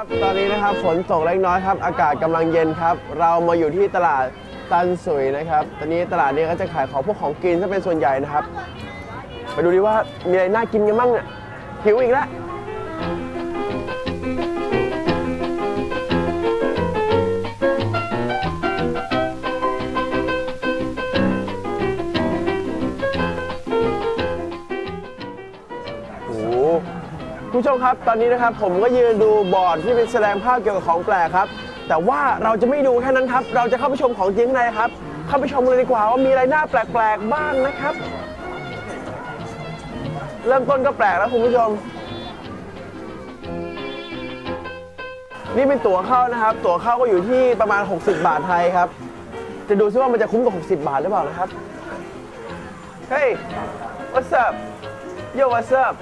ครับตอนนี้นะครับฝนตกเล็กน้อยครับ อากาศกำลังเย็นครับ เรามาอยู่ที่ตลาดตันสุยนะครับ ตอนนี้ตลาดนี้ก็จะขายของพวกของกินซะเป็นส่วนใหญ่นะครับ ไปดูดิว่ามีอะไรน่ากินกันบ้างเนี่ยหิวอีกแล้ว คุณผู้ชมครับ ตอนนี้นะครับผมก็ยืนดูบอร์ดที่เป็นแสดงภาพเกี่ยวกับของแปลกครับ แต่ว่าเราจะไม่ดูแค่นั้นครับ เราจะเข้าไปชมของจริงข้างในครับ เข้าไปชมเลยดีกว่าว่ามีอะไรน่าแปลกๆบ้างนะครับ เริ่มต้นก็แปลกแล้วคุณผู้ชม นี่เป็นตั๋วเข้านะครับ ตั๋วเข้าก็อยู่ที่ประมาณ 60 บาทไทยครับ จะดูซิว่ามันจะคุ้มกับ 60 บาทหรือเปล่านะครับเฮ้ย what's up yo what's up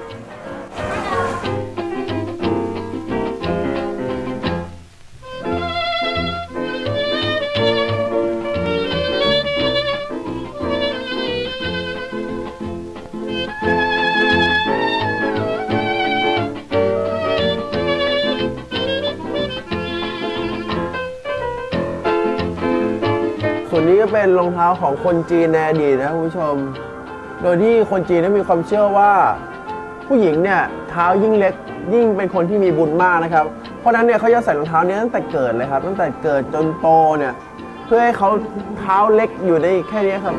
ส่วนนี้ก็เป็นรองเท้าของคนจีนในอดีตนะคุณผู้ชม โดยที่คนจีนนั้นมีความเชื่อว่า ผู้หญิงเนี่ยเท้ายิ่งเล็กยิ่งเป็นคนที่มีบุญมากนะครับ เพราะฉะนั้นเนี่ยเขาจะใส่รองเท้านี้ตั้งแต่เกิดเลยครับ ตั้งแต่เกิดจนโตเนี่ยเพื่อให้เขาเท้าเล็กอยู่ได้แค่นี้ครับ